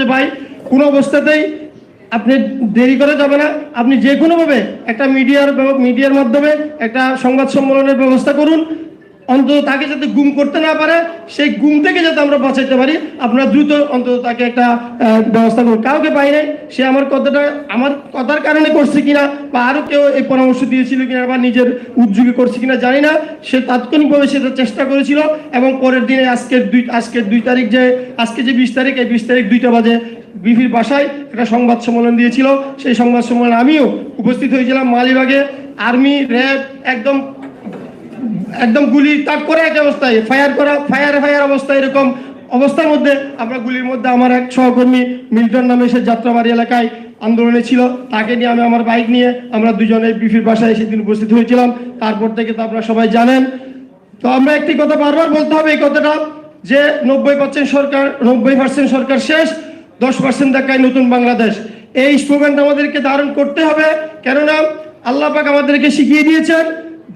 যে ভাই, কোনো অবস্থাতেই আপনি দেরি করে যাবে না। আপনি যে কোনোভাবে একটা মিডিয়ার মিডিয়ার মাধ্যমে একটা সংবাদ সম্মেলনের ব্যবস্থা করুন। অন্তত তাকে যাতে গুম করতে না পারে, সেই গুম থেকে যাতে আমরা বাঁচাইতে পারি, আপনারা দ্রুত অন্তত তাকে একটা ব্যবস্থা করুন। কাউকে পাই নাই, সে আমার কথাটা, আমার কথার কারণে করছে কিনা, বা আরও কেউ এই পরামর্শ দিয়েছিল কিনা, বা নিজের উদ্যোগে করছে কিনা, জানি না। সে তাৎক্ষণিকভাবে সেটা চেষ্টা করেছিল, এবং পরের দিনে আজকের দুই আজকের দুই তারিখ যে, আজকে যে বিশ তারিখ, এই বিশ তারিখ দুইটা বাজে বিপির বাসায় একটা সংবাদ সম্মেলন দিয়েছিল। সেই সংবাদ সম্মেলনে আমিও উপস্থিত হয়েছিলাম মালিবাগে। আর্মি, র্যাব, একদম একদম গুলি তাক করে এক অবস্থায় ফায়ার করা ফায়ার ফায়ার অবস্থায় এরকম অবস্থার মধ্যে আমরা গুলির মধ্যে আমার এক সহকর্মী মিল্টন নামে সে যাত্রাবাড়ি এলাকায় আন্দোলনে ছিল। তাকে নিয়ে আমি আমার বাইক নিয়ে আমরা দুজনে বিফির বাসায় সেদিন উপস্থিত হয়েছিলাম। তারপর থেকে তো আপনারা সবাই জানেন। তো আমরা একটি কথা বারবার বলতে হবে এই কথাটা, যে নব্বই পার্সেন্ট সরকার, নব্বই পার্সেন্ট সরকার শেষ, দশ পার্সেন্ট দেখায় নতুন বাংলাদেশ। এই স্লোগানটা আমাদেরকে ধারণ করতে হবে। কেননা আল্লাহ পাক আমাদেরকে শিখিয়ে দিয়েছেন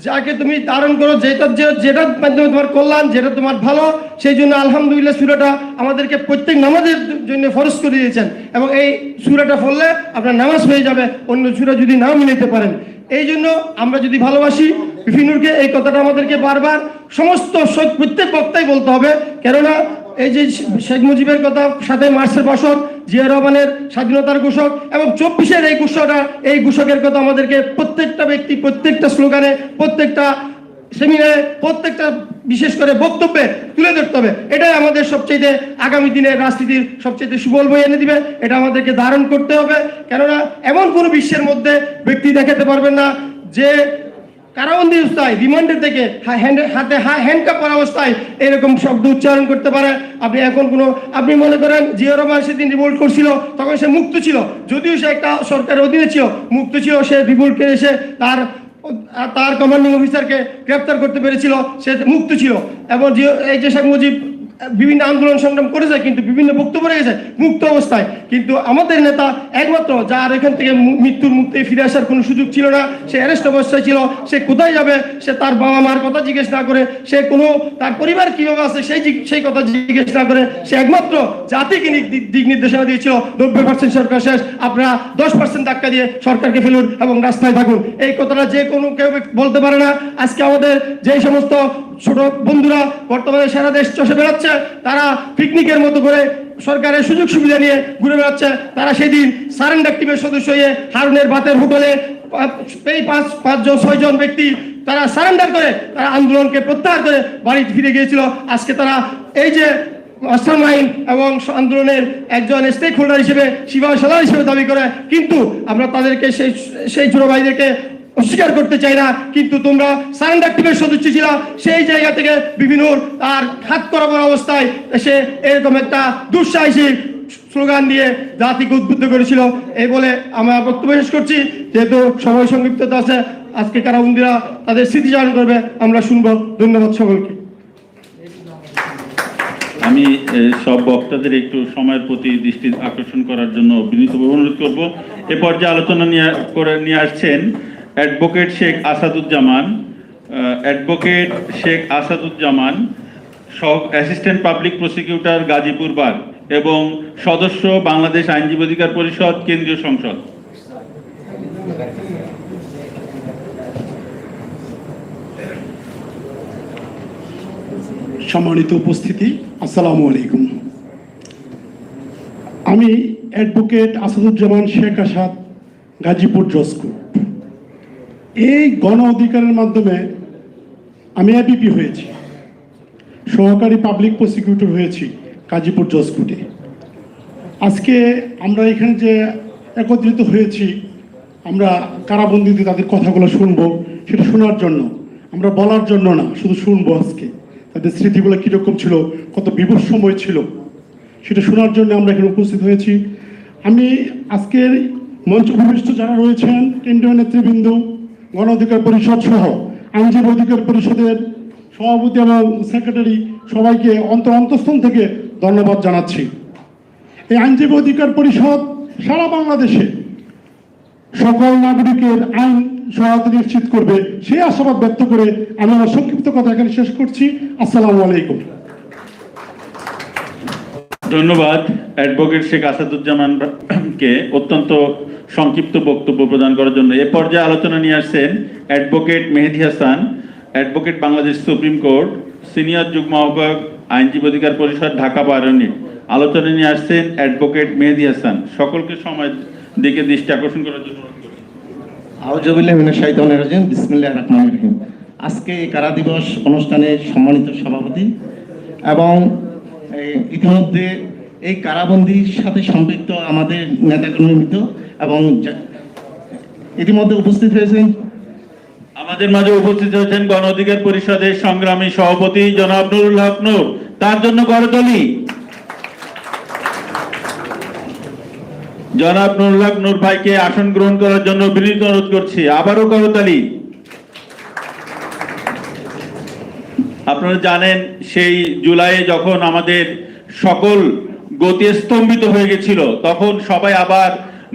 যাকে তুমি ধারণ করো, যেটা যেটার মাধ্যমে তোমার কল্যাণ, যেটা তোমার ভালো, সেই জন্য আলহামদুলিল্লাহ সুরাটা আমাদেরকে প্রত্যেক নামাজের জন্য ফরজ করে দিয়েছেন। এবং এই সুরাটা পড়লে আপনার নামাজ হয়ে যাবে, অন্য সুরা যদি নাও মিলাতে পারেন। এই জন্য আমরা যদি ভালোবাসি বিভিন্নকে এই কথাটা আমাদেরকে বারবার সমস্ত প্রত্যেক বক্তাই বলতে হবে। কেননা এই যে শেখ মুজিবের কথা, সাথে মার্চের বাসক জিয়া রহমানের স্বাধীনতার ঘোষক এবং চব্বিশের এই ঘোষকটা এই ঘোষকের কথা আমাদেরকে প্রত্যেকটা ব্যক্তি, প্রত্যেকটা স্লোগানে, প্রত্যেকটা সেমিনারে, প্রত্যেকটা বিশেষ করে বক্তব্যে তুলে ধরতে হবে। এটাই আমাদের সবচেয়ে আগামী দিনের রাজনীতির সবচেয়ে সুবল বই এনে দিবে। এটা আমাদেরকে ধারণ করতে হবে। কেননা, এমন কোনো বিশ্বের মধ্যে ব্যক্তি দেখাতে পারবেন না যে কারাবন্দি অবস্থায় রিমান্ডের থেকে হা- হ্যান্ড- হাতে হ্যান্ডকাপ করা অবস্থায় এরকম শব্দ উচ্চারণ করতে পারে। আপনি এখন কোনো আপনি মনে করেন জিয়া রহমান সেদিন রিভোল্ট করছিল, তখন সে মুক্ত ছিল। যদিও সে একটা সরকারের অধীনে ছিল, মুক্ত ছিল, সে রিভোল্ট করে এসে তার তার কমান্ডিং অফিসারকে গ্রেপ্তার করতে পেরেছিল, সে মুক্ত ছিল। এবং জিও এই যে শেখ মুজিব বিভিন্ন আন্দোলন সংগ্রাম করেছে কিন্তু বিভিন্ন বক্তব্য রেখেছে মুক্ত অবস্থায়। কিন্তু আমাদের নেতা একমাত্র, যার এখান থেকে মৃত্যুর মুক্তি ফিরে আসার কোনো সুযোগ ছিল না, সে অ্যারেস্ট অবস্থায় ছিল, সে কোথায় যাবে, সে তার বাবা মার কথা জিজ্ঞেস না করে, সে কোনো, তার পরিবার কীভাবে আছে, সেই সেই কথা জিজ্ঞেস না করে, সে একমাত্র জাতিকে দিক নির্দেশনা দিয়েছিল, নব্বই পার্সেন্ট সরকার শেষ, আপনারা দশ পার্সেন্ট ধাক্কা দিয়ে সরকারকে ফেলুন এবং রাস্তায় থাকুন। এই কথাটা যে কোনো কেউ বলতে পারে না। আজকে আমাদের যে সমস্ত ছোট বন্ধুরা, বর্তমানে সারা দেশ চষে বেড়াচ্ছে। তারা পিকনিকের মতো করে সরকারের সুযোগ সুবিধা নিয়ে ঘুরে বেড়াচ্ছে। তারা সেদিন সারেন্ডার টিমের সদস্য হয়ে হারুনের বাতের হোটেলে এই পাঁচ, পাঁচজন, ছয়জন ব্যক্তি তারা সারেন্ডার করে তারা আন্দোলনকে প্রত্যাহার করে বাড়ি ফিরে গিয়েছিল। আজকে তারা এই যে মাস্টার এবং আন্দোলনের একজন স্টেক হোল্ডার হিসেবে শিবা সালার হিসেবে দাবি করে। কিন্তু আমরা তাদেরকে সেই সেই ছোট ভাইদেরকে অস্বীকার করতে চাই না, কিন্তু তোমরা সারেন্ডার টিমের সদস্য ছিল, সেই জায়গা থেকে বিভিন্ন আর হাত করাবার অবস্থায় এসে এরকম একটা দুঃসাহসী স্লোগান দিয়ে জাতিকে উদ্বুদ্ধ করেছিল। এই বলে আমরা বক্তব্য শেষ করছি। যেহেতু সময় সংক্ষিপ্ততা আছে, আজকে কারাবন্দিরা তাদের স্মৃতিচারণ করবে, আমরা শুনব। ধন্যবাদ সকলকে। আমি সব বক্তাদের একটু সময়ের প্রতি দৃষ্টি আকর্ষণ করার জন্য বিনীতভাবে অনুরোধ করব। এ পর্যায়ে আলোচনা নিয়ে, করে নিয়ে আসছেন advocate Sheikh Asaduzzaman advocate Sheikh Asaduzzaman assistant public prosecutor Gazipur bar এবং সদস্য বাংলাদেশ আইনজীবী অধিকার পরিষদ, কেন্দ্রীয় সংসদ। সম্মানিত উপস্থিতি, আসসালামু আলাইকুম। আমি অ্যাডভোকেট আসাদুজ্জামান শেখ আসাদ, গাজীপুর জসকোট এই গণ অধিকারের মাধ্যমে আমি এবিপি হয়েছি, সহকারী পাবলিক প্রসিকিউটর হয়েছি গাজীপুর জসকোটে আজকে আমরা এখানে যে একত্রিত হয়েছি, আমরা কারাবন্দিতে তাদের কথাগুলো শুনব, সেটা শোনার জন্য। আমরা বলার জন্য না, শুধু শুনব আজকে। তাদের স্মৃতিগুলো কীরকম ছিল, কত বিভৎ সময় ছিল, সেটা শোনার জন্য আমরা এখানে উপস্থিত হয়েছি। আমি আজকের মঞ্চ উপবিষ্ট যারা রয়েছেন, কেন্দ্রীয় নেতৃবৃন্দ গণ অধিকার পরিষদ সহ আইনজীবী অধিকার পরিষদের সভাপতি এবং সেক্রেটারি সবাইকে অন্তর অন্তঃস্থল থেকে ধন্যবাদ জানাচ্ছি। এই আইনজীবী অধিকার পরিষদ সারা বাংলাদেশে সকল নাগরিকের আইন সহায়তা নিশ্চিত করবে, সেই আশাবাদ ব্যক্ত করে আমি আমার সংক্ষিপ্ত কথা এখানে শেষ করছি। আসসালামু আলাইকুম। ধন্যবাদ অ্যাডভোকেট শেখ আসাদুজ্জামানকে অত্যন্ত সংক্ষিপ্ত বক্তব্য প্রদান করার জন্য। এ পর্যায়ে আলোচনা নিয়ে আসছেন advocate Mehedi Hasan, advocate Bangladesh supreme court, senior যুগ্ম আহ্বায়ক, আইনজীবী অধিকার পরিষদ, ঢাকা বার আলোচনা নিয়ে আসছেন অ্যাডভোকেট মেহেদি হাসান। সকলকে সময় দিকে দৃষ্টি আকর্ষণ করার জন্য আজকে কারা দিবস অনুষ্ঠানে সম্মানিত সভাপতি এবং ইতিমধ্যে এই কারাবন্দির সাথে সম্পৃক্ত আমাদের নেতাকর্মীমিত এবং ইতিমধ্যে উপস্থিত হয়েছেন। আমাদের মাঝে উপস্থিত হয়েছেন গণ অধিকার পরিষদের সংগ্রামী সভাপতি জনাব নুরুল হক নূর। তার জন্য করতলি জনাব নুরুল হক নূর ভাইকে আসন গ্রহণ করার জন্য বিনীত অনুরোধ করছি। আবারও করতালি আপনারা জানেন, সেই জুলাইয়ে যখন আমাদের সকল গতি স্তম্ভিত হয়ে গেছিল, তখন সবাই আবার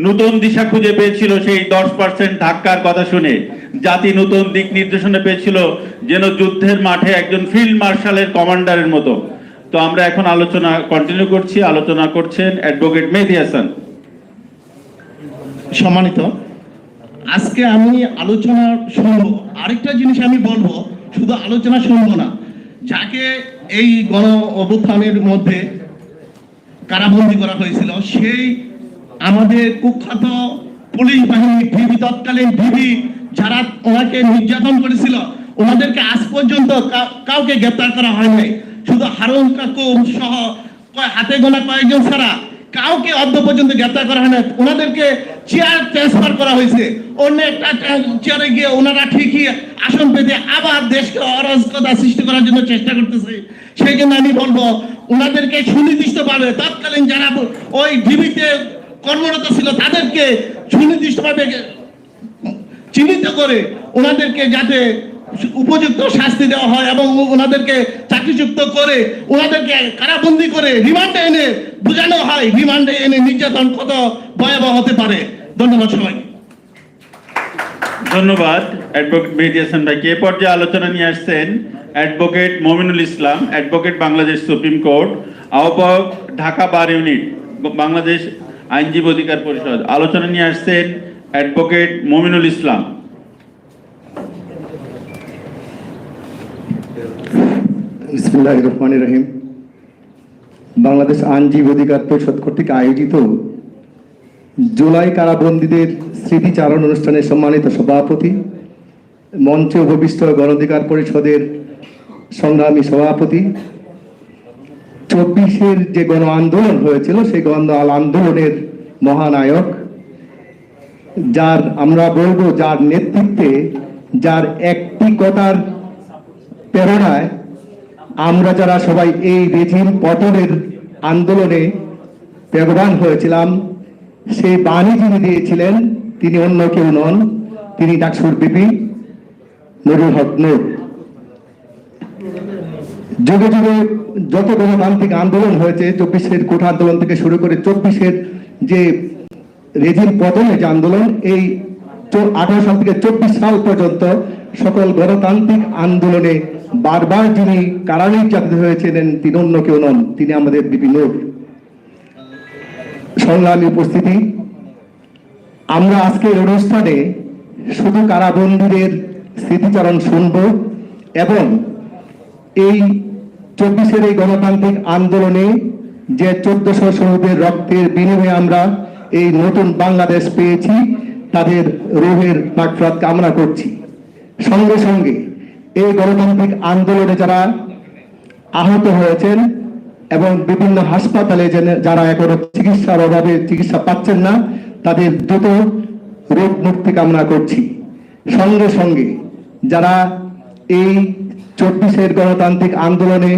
নতুন দিশা খুঁজে পেয়েছিল সেই দশ পার্সেন্ট ধাক্কার কথা শুনে। জাতি নতুন দিক নির্দেশনা পেয়েছিল যেন যুদ্ধের মাঠে একজন ফিল্ড মার্শালের কমান্ডারের মতো। তো আমরা এখন আলোচনা কন্টিনিউ করছি, আলোচনা করছেন অ্যাডভোকেট মেহেদি হাসান। সম্মানিত, আজকে আমি আলোচনা শুনব। আরেকটা জিনিস আমি বলব, শুধু আলোচনা শুনব না যাকে এই গণ অভ্যুত্থানের মধ্যে কারাবন্দি করা হয়েছিল, সেই আমাদের কুখ্যাত পুলিশ বাহিনী ভিবি, তৎকালীন ভিবি যারা ওনাকে নির্যাতন করেছিল, ওনাদেরকে আজ পর্যন্ত কাউকে গ্রেপ্তার করা হয়নি। শুধু হারুন কাকু সহ হাতে গোনা কয়েকজন ছাড়া কাউকে অদ্য পর্যন্ত গ্রেপ্তার করা হয় না। ওনাদেরকে চেয়ার ট্রান্সফার করা হয়েছে। অন্য একটা চেয়ারে গিয়ে ওনারা ঠিকই আসন পেতে আবার দেশকে অরাজকতা সৃষ্টি করার জন্য চেষ্টা করতেছে। সেই জন্য আমি বলব, ওনাদেরকে সুনির্দিষ্টভাবে তৎকালীন যারা ওই ডিবিতে কর্মরত ছিল, তাদেরকে সুনির্দিষ্টভাবে চিহ্নিত করে ওনাদেরকে যাতে উপযুক্ত শাস্তি দেওয়া হয় এবং ওনাদেরকে চাকরিযুক্ত করে, ওনাদেরকে কারাবন্দি করে রিমান্ডে এনে বোঝানো হয়। রিমান্ডে এনে নির্যাতন কত ভয়াবহ হতে পারে। ধন্যবাদ সবাইকে। ধন্যবাদ অ্যাডভোকেট মেহেদি হাসান ভাইকে। এ পর্যায়ে আলোচনা নিয়ে আসছেন advocate Mominul Islam, advocate Bangladesh supreme court, আহ্বায়ক ঢাকা বার ইউনিট, বাংলাদেশ আইনজীবী অধিকার পরিষদ। আলোচনা নিয়ে আসছেন অ্যাডভোকেট মমিনুল ইসলাম। বিসমুল্লাহ রহমান রহিম। বাংলাদেশ আইনজীবী অধিকার পরিষদ কর্তৃক আয়োজিত জুলাই কারাবন্দীদের স্মৃতিচারণ অনুষ্ঠানে সম্মানিত সভাপতি, মঞ্চে উপবিষ্ট গণঅধিকার পরিষদের সংগ্রামী সভাপতি, চব্বিশের যে গণ আন্দোলন হয়েছিল সেই গণ আন্দোলনের মহানায়ক, যার আমরা বলব যার নেতৃত্বে, যার একটি কথার প্রেরণায় আমরা যারা সবাই এই রেজিম পতনের আন্দোলনে বেগবান হয়েছিলাম, সেই বাণী যিনি দিয়েছিলেন, তিনি অন্য কেউ নন, তিনি ডাকসুর বিপি নুরুল হক নূর। যুগে যুগে যত গণতান্ত্রিক আন্দোলন হয়েছে, চব্বিশের কোঠা আন্দোলন থেকে শুরু করে চব্বিশের যে রেজিম পতনের যে আন্দোলন, এই আঠারো সাল থেকে চব্বিশ সাল পর্যন্ত সকল গণতান্ত্রিক আন্দোলনে বারবার যিনি কারা নির্যাতিত হয়েছিলেন, তিনি অন্য কেউ নন, তিনি আমাদের বিপি নূর। সংগ্রামী উপস্থিতি, আমরা আজকের অনুষ্ঠানে শুধু কারাবন্দীদের স্মৃতিচারণ শুনব এবং এই চব্বিশের এই গণতান্ত্রিক আন্দোলনে যে চোদ্দশো শহীদের রক্তের বিনিময়ে আমরা এই নতুন বাংলাদেশ পেয়েছি, তাদের রোহের মাগফিরাত কামনা করছি। সঙ্গে সঙ্গে এই গণতান্ত্রিক আন্দোলনে যারা আহত হয়েছেন এবং বিভিন্ন হাসপাতালে যারা এখনও চিকিৎসার অভাবে চিকিৎসা পাচ্ছেন না, তাদের দ্রুত রোগ মুক্তি কামনা করছি। সঙ্গে সঙ্গে যারা এই চব্বিশের গণতান্ত্রিক আন্দোলনে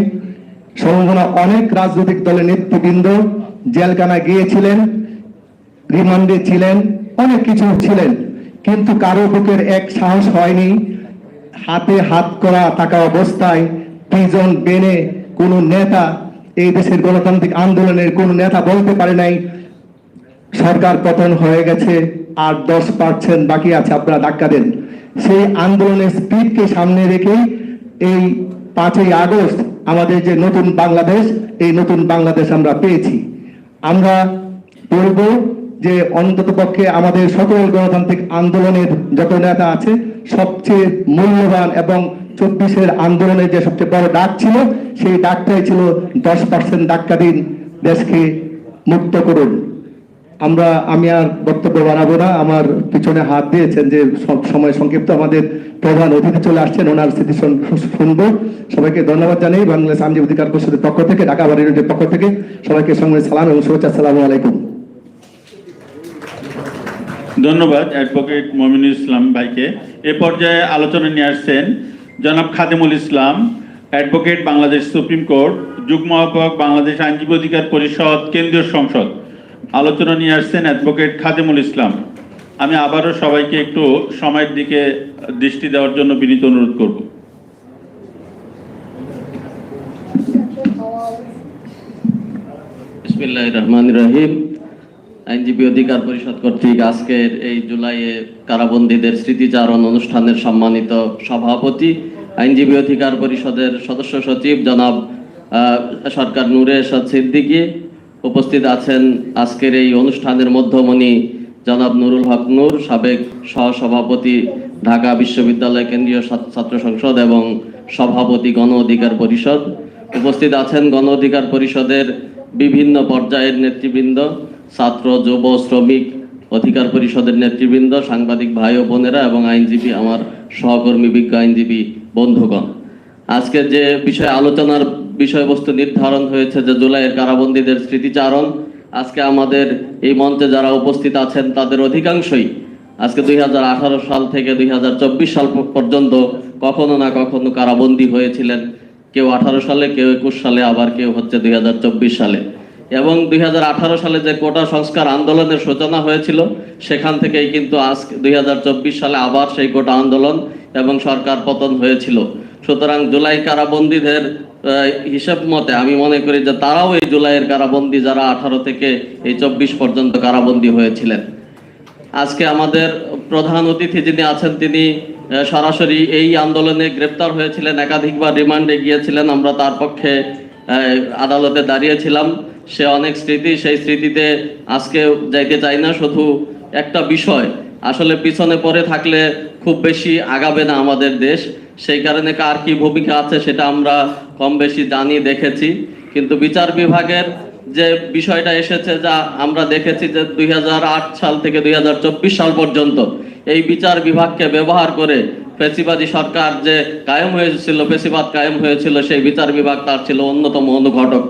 সম্ভাবনা অনেক রাজনৈতিক দলের নেতৃবৃন্দ জেলখানা গিয়েছিলেন, রিমান্ডে ছিলেন, অনেক কিছু ছিলেন, কিন্তু কারও বুকের এক সাহস হয়নি। হাতে হাত করা থাকা অবস্থায় প্রিজন বেনে কোনো নেতা এই দেশের গণতান্ত্রিক আন্দোলনের কোনো নেতা বলতে পারে নাই। সরকার পতন হয়ে গেছে, আর দশ পার্সেন্ট বাকি আছে, আপনারা ধাক্কা দেন। সেই আন্দোলনের স্পিডকে সামনে রেখে এই পাঁচই আগস্ট আমাদের যে নতুন বাংলাদেশ, এই নতুন বাংলাদেশ আমরা পেয়েছি। আমরা বলব যে অন্তত পক্ষে আমাদের সকল গণতান্ত্রিক আন্দোলনের যত নেতা আছে সবচেয়ে মূল্যবান এবং চব্বিশের আন্দোলনের যে সবচেয়ে বড় ডাক ছিল, সেই ডাকটাই ছিল দশ পার্সেন্ট ডাক্কা দিন দেশকে মুক্ত করুন। আমরা, আমি আর বক্তব্য বাড়াবো না। আমার পিছনে হাত দিয়েছেন যে সময় সংক্ষিপ্ত আমাদের প্রধান অতিথি চলে আসছেন, ওনার স্মৃতি শুনব। সবাইকে ধন্যবাদ জানাই। বাংলাদেশ আইনজীবী অধিকার পরিষদের পক্ষ থেকে, ঢাকা বাড়ির পক্ষ থেকে সবাইকে সঙ্গে সালাম এবং শুভেচ্ছা, আসসালামু আলাইকুম। ধন্যবাদ অ্যাডভোকেট মমিনুল ইসলাম ভাইকে। এ পর্যায়ে আলোচনা নিয়ে আসছেন জনাব Khadimul Islam, advocate Bangladesh supreme court, যুগ্ম আহ্বায়ক বাংলাদেশ আইনজীবী অধিকার পরিষদ, কেন্দ্রীয় সংসদ। আলোচনা নিয়ে আসছেন অ্যাডভোকেট খাদিমুল ইসলাম। আমি আবারও সবাইকে একটু সময়ের দিকে দৃষ্টি দেওয়ার জন্য বিনীত অনুরোধ করব। রহমান রহিম। আইনজীবী অধিকার পরিষদ কর্তৃক আজকের এই জুলাইয়ে কারাবন্দীদের স্মৃতিচারণ অনুষ্ঠানের সম্মানিত সভাপতি, আইনজীবী অধিকার পরিষদের সদস্য সচিব জনাব সরকার নূরে এরশাদ সিদ্দিকী উপস্থিত আছেন আজকের এই অনুষ্ঠানের মধ্যমণি জনাব নুরুল হক নূর, সাবেক সহসভাপতি ঢাকা বিশ্ববিদ্যালয় কেন্দ্রীয় ছাত্র- সংসদ এবং সভাপতি গণ অধিকার পরিষদ। উপস্থিত আছেন গণ অধিকার পরিষদের বিভিন্ন পর্যায়ের নেতৃবৃন্দ ছাত্র, যুব, শ্রমিক অধিকার পরিষদের নেতৃবৃন্দ, সাংবাদিক ভাই ও বোনেরা এবং আইনজীবী আমার সহকর্মী, বিজ্ঞ আইনজীবী বন্ধুগণ। আজকে যে বিষয়ে আলোচনার বিষয়বস্তু নির্ধারণ হয়েছে যে জুলাইয়ের কারাবন্দীদের স্মৃতিচারণ, আজকে আমাদের এই মঞ্চে যারা উপস্থিত আছেন তাদের অধিকাংশই আজকে দুই হাজার আঠারো সাল থেকে দুই হাজার চব্বিশ সাল পর্যন্ত কখনো না কখনো কারাবন্দী হয়েছিলেন। কেউ আঠারো সালে, কেউ একুশ সালে, আবার কেউ হচ্ছে দুই হাজার চব্বিশ সালে। এবং দুই হাজার আঠারো সালে যে কোটা সংস্কার আন্দোলনের সূচনা হয়েছিল, সেখান থেকেই কিন্তু আজ দু হাজার চব্বিশ সালে আবার সেই কোটা আন্দোলন এবং সরকার পতন হয়েছিল। সুতরাং জুলাই কারাবন্দীদের হিসাব মতে আমি মনে করি যে তারাও এই জুলাইয়ের কারাবন্দী যারা আঠারো থেকে এই চব্বিশ পর্যন্ত কারাবন্দী হয়েছিলেন। আজকে আমাদের প্রধান অতিথি যিনি আছেন, তিনি সরাসরি এই আন্দোলনে গ্রেপ্তার হয়েছিলেন, একাধিকবার রিমান্ডে গিয়েছিলেন। আমরা তার পক্ষে আদালতে দাঁড়িয়েছিলাম। সে অনেক স্মৃতি, সেই স্মৃতিতে আজকে যাইতে চাই না, শুধু একটা বিষয়। আসলে পিছনে পড়ে থাকলে খুব বেশি আগাবে না আমাদের দেশ। সেই কারণে কার কি ভূমিকা আছে সেটা আমরা কম বেশি জানি, দেখেছি। কিন্তু বিচার বিভাগের যে বিষয়টা এসেছে, যা আমরা দেখেছি যে দুই হাজার আট সাল থেকে দুই হাজার চব্বিশ সাল পর্যন্ত, এই বিচার বিভাগকে ব্যবহার করে ফেসিবাদী সরকার যে কায়েম হয়েছিল, ফেসিবাদ কায়েম হয়েছিল, সেই বিচার বিভাগ তার ছিল অন্যতম অনুঘটক।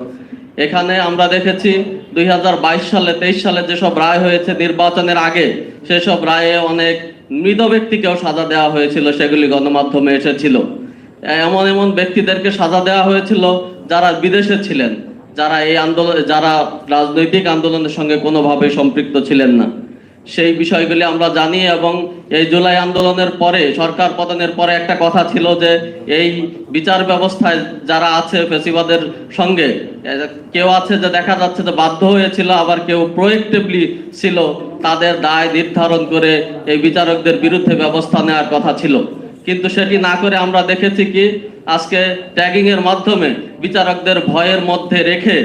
এখানে আমরা দেখেছি দুই হাজার বাইশ সালে, তেইশ সালে যেসব রায় হয়েছে নির্বাচনের আগে, সেসব রায়ে অনেক মৃত ব্যক্তিকেও সাজা দেওয়া হয়েছিল, সেগুলি গণমাধ্যমে এসেছিল। এমন এমন ব্যক্তিদেরকে সাজা দেওয়া হয়েছিল যারা বিদেশে ছিলেন, যারা এই আন্দোলন, যারা রাজনৈতিক আন্দোলনের সঙ্গে কোনোভাবে সম্পৃক্ত ছিলেন না। সেই বিষয়গুলি আমরা জানি এবং এই জুলাই আন্দোলনের পরে, সরকার পতনের পরে একটা কথা ছিল যে এই বিচার ব্যবস্থায় যারা আছে ফেসিবাদের সঙ্গে কেউ আছে যে দেখা যাচ্ছে যে বাধ্য হয়েছিল, আবার কেউ প্রোয়েক্টিভলি ছিল, তাদের দায় নির্ধারণ করে এই বিচারকদের বিরুদ্ধে ব্যবস্থা নেওয়ার কথা ছিল। কিন্তু সেটি না করে আমরা দেখেছি কি, আজকে ট্যাগিং এর মাধ্যমে বিচারকদের ভয়ের মধ্যে রেখে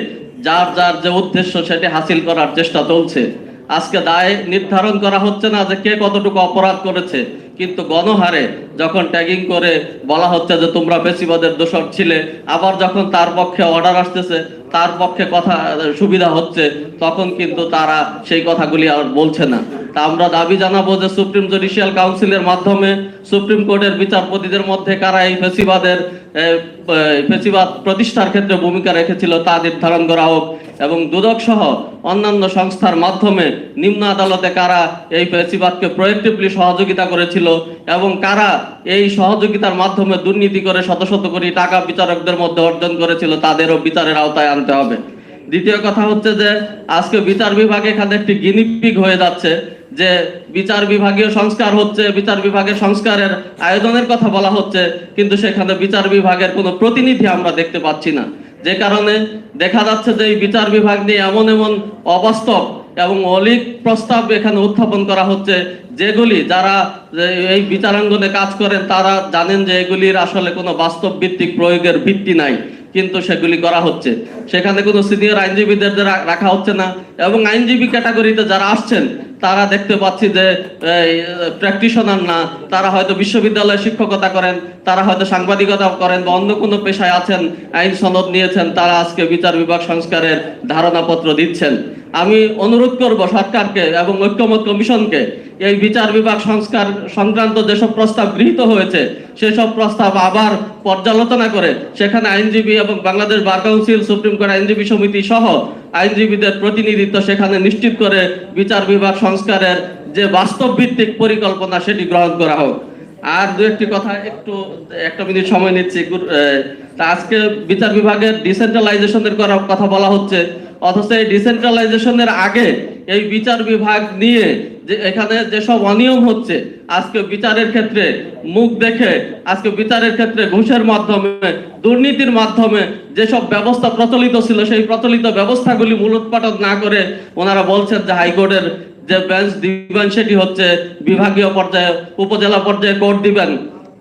যার যার যে উদ্দেশ্য সেটি হাসিল করার চেষ্টা চলছে। আজকে দায় নির্ধারণ করা হচ্ছে না যে কে কতটুকু অপরাধ করেছে, কিন্তু গণহারে যখন ট্যাগিং করে বলা হচ্ছে যে তোমরা বেশিবাদের দোষক ছিলে, আবার যখন তার পক্ষে অর্ডার আসতেছে, তার পক্ষে কথা, সুবিধা হচ্ছে, তখন কিন্তু তারা সেই কথাগুলি আর বলছে না। তা আমরা দাবি জানাব যে সুপ্রিম জুডিশিয়াল কাউন্সিলের মাধ্যমে সুপ্রিম কোর্টের বিচারপতিদের মধ্যে কারা এই ফেসিবাদের ফেসিবাদ প্রতিষ্ঠার ক্ষেত্রে ভূমিকা রেখেছিল তা নির্ধারণ করা হোক এবং দুদক সহ অন্যান্য সংস্থার মাধ্যমে নিম্ন আদালতে কারা এই ফেসিবাদকে প্রোয়েক্টিভলি সহযোগিতা করেছিল এবং কারা এই সহযোগিতার মাধ্যমে দুর্নীতি করে শত শত কোটি টাকা বিচারকদের মধ্যে অর্জন করেছিল তাদেরও বিচারের আওতায় আনতে হবে। দ্বিতীয় কথা হচ্ছে যে, আজকে বিচার বিভাগ এখানে একটি গিনিপিক হয়ে যাচ্ছে। যে বিচার বিভাগীয় সংস্কার হচ্ছে, বিচার বিভাগের সংস্কারের আয়োজনের কথা বলা হচ্ছে, কিন্তু সেখানে বিচার বিভাগের কোনো প্রতিনিধি আমরা দেখতে পাচ্ছি না। যে কারণে দেখা যাচ্ছে যে এই বিচার বিভাগ নিয়ে এমন এমন অবাস্তব এবং অলিক প্রস্তাব এখানে উত্থাপন করা হচ্ছে, যেগুলি যারা এই বিচারাঙ্গনে কাজ করেন, তারা জানেন যে এগুলির আসলে কোনো বাস্তব ভিত্তিক প্রয়োগের ভিত্তি নাই, কিন্তু সেগুলি করা হচ্ছে। সেখানে কোনো সিনিয়র আইনজীবীদের রাখা হচ্ছে না এবং আইনজীবী ক্যাটাগরিতে যারা আসছেন তারা দেখতে পাচ্ছি যে প্র্যাকটিশনার না, তারা হয়তো বিশ্ববিদ্যালয়ে শিক্ষকতা করেন, তারা হয়তো সাংবাদিকতা করেন বা অন্য কোনো পেশায় আছেন, আইন সনদ নিয়েছেন, তারা আজকে বিচার বিভাগ সংস্কারের ধারণাপত্র দিচ্ছেন। আমি অনুরোধ করব সরকারকে এবং ঐক্যমত কমিশনকে, এই বিচার বিভাগ সংস্কার সংক্রান্ত যেসব প্রস্তাব গৃহীত হয়েছে, সেসব প্রস্তাব আবার পর্যালোচনা করে, সেখানে আইনজীবী এবং Bangladesh bar council, supreme court আইনজীবী সমিতি সহ আইনজীবীদের প্রতিনিধিত্ব সেখানে নিশ্চিত করে বিচার বিভাগ সংস্কারের যে বাস্তব ভিত্তিক পরিকল্পনা সেটি গ্রহণ করা হোক। আর দু একটি কথা, একটু, একটা মিনিট সময় নিচ্ছি। আজকে বিচার বিভাগের ডিসেন্ট্রালাইজেশনের করার কথা বলা হচ্ছে। অথচ এই ডিসেন্ট্রালাইজেশনের আগে এই বিচার বিভাগ নিয়ে যে এখানে যেসব অনিয়ম হচ্ছে, আজকে বিচারের ক্ষেত্রে মুখ দেখে, আজকে বিচারের ক্ষেত্রে ঘুষের মাধ্যমে, দুর্নীতির মাধ্যমে যেসব ব্যবস্থা প্রচলিত ছিল, সেই প্রচলিত ব্যবস্থাগুলি মূলোৎপাটন না করে ওনারা বলছেন যে হাইকোর্টের যে বেঞ্চ দিবেন, সেটি হচ্ছে বিভাগীয় পর্যায়ে, উপজেলা পর্যায়ে কোর্ট দিবেন।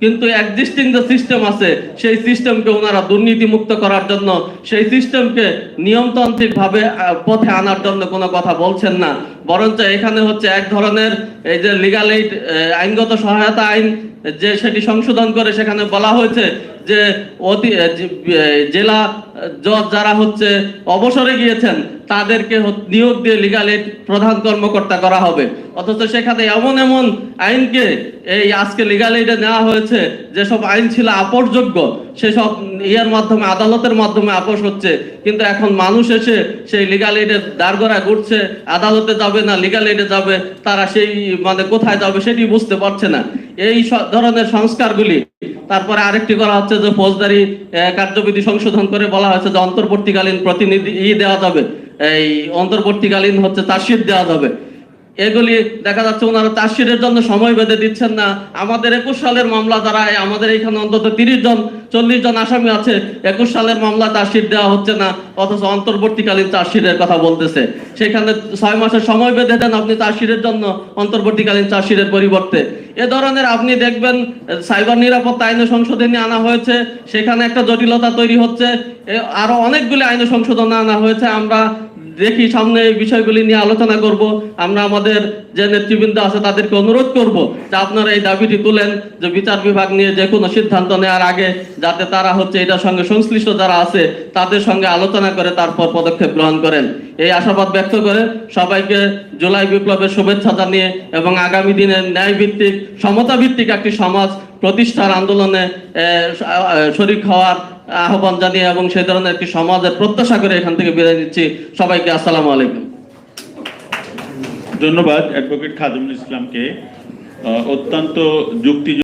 কিন্তু এক্সিস্টিং যে সিস্টেম আছে, সেই সিস্টেমকে ওনারা দুর্নীতি মুক্ত করার জন্য, সেই সিস্টেমকে নিয়মতান্ত্রিক ভাবে পথে আনার জন্য কোনো কথা বলছেন না। বরঞ্চ এখানে হচ্ছে এক ধরনের এই যে লিগাল এইড আইনগত সহায়তা আইন, যে সেটি সংশোধন করে সেখানে বলা হয়েছে যে অতি জেলা জজ যারা হচ্ছে অবসরে গিয়েছেন তাদেরকে নিয়োগ দিয়ে লিগাল এইড প্রধান কর্মকর্তা করা হবে। অথচ সেখানে এমন এমন আইনকে এই আজকে লিগাল এইডে নেওয়া হয়েছে, যেসব আইন ছিল আপোষযোগ্য সেসব ইয়ের মাধ্যমে, আদালতের মাধ্যমে আপোষ হচ্ছে। কিন্তু এখন মানুষ এসে সেই লিগাল এইডের দাঁড়গোড়া ঘুরছে, আদালতে যাবে না লিগাল এইডে যাবে, তারা সেই মানে কোথায় যাবে সেটি বুঝতে পারছে না। এই ধরনের সংস্কারগুলি, তারপরে আরেকটি করা হচ্ছে যে ফৌজদারি কার্যবিধি সংশোধন করে বলা হয়েছে যে অন্তর্বর্তীকালীন প্রতিনিধি দেওয়া যাবে। এই অন্তর্বর্তীকালীন হচ্ছে তাসিদ দেওয়া যাবে। এগুলি দেখা যাচ্ছে ওনারা চার্জশিটের জন্য সময় বেঁধে দিচ্ছেন না। আমাদের একুশ সালের মামলা দ্বারা আমাদের এখানে অন্তত তিরিশ জন, চল্লিশ জন আসামি আছে। একুশ সালের মামলা চার্জশিট দেওয়া হচ্ছে না, অথচ অন্তর্বর্তীকালীন চার্জশিটের কথা বলতেছে। সেখানে ছয় মাসের সময় বেঁধে দেন আপনি চার্জশিটের জন্য অন্তর্বর্তীকালীন চার্জশিটের পরিবর্তে। এ ধরনের আপনি দেখবেন সাইবার নিরাপত্তা আইনে সংশোধনী আনা হয়েছে। সেখানে একটা জটিলতা তৈরি হচ্ছে। আরও অনেকগুলি আইনে সংশোধন আনা হয়েছে। আমরা দেখি সামনে এই বিষয়গুলি নিয়ে আলোচনা করব। আমরা আমাদের যে নেতৃবৃন্দ আছে তাদেরকে অনুরোধ করব যে আপনারা এই দাবিটি তুলেন যে বিচার বিভাগ নিয়ে যে কোনো সিদ্ধান্ত নেওয়ার আগে যাতে তারা হচ্ছে এটার সঙ্গে সংশ্লিষ্ট যারা আছে তাদের সঙ্গে আলোচনা করে তারপর পদক্ষেপ গ্রহণ করেন। এই আশাবাদ ব্যক্ত করে সবাইকে জুলাই বিপ্লবের শুভেচ্ছা জানিয়ে এবং আগামী দিনে ন্যায় ভিত্তিক সমতা ভিত্তিক একটি সমাজ প্রতিষ্ঠার আন্দোলনে শরিক হওয়ার আহ্বান জানিয়ে এবং সেই ধরনের একটি সমাজের প্রত্যাশা করে এখান থেকে বিদায় নিচ্ছি। সবাইকে আসসালামু আলাইকুম। ধন্যবাদ অ্যাডভোকেট খাদুল ইসলামকে। অত্যন্ত যুক্তি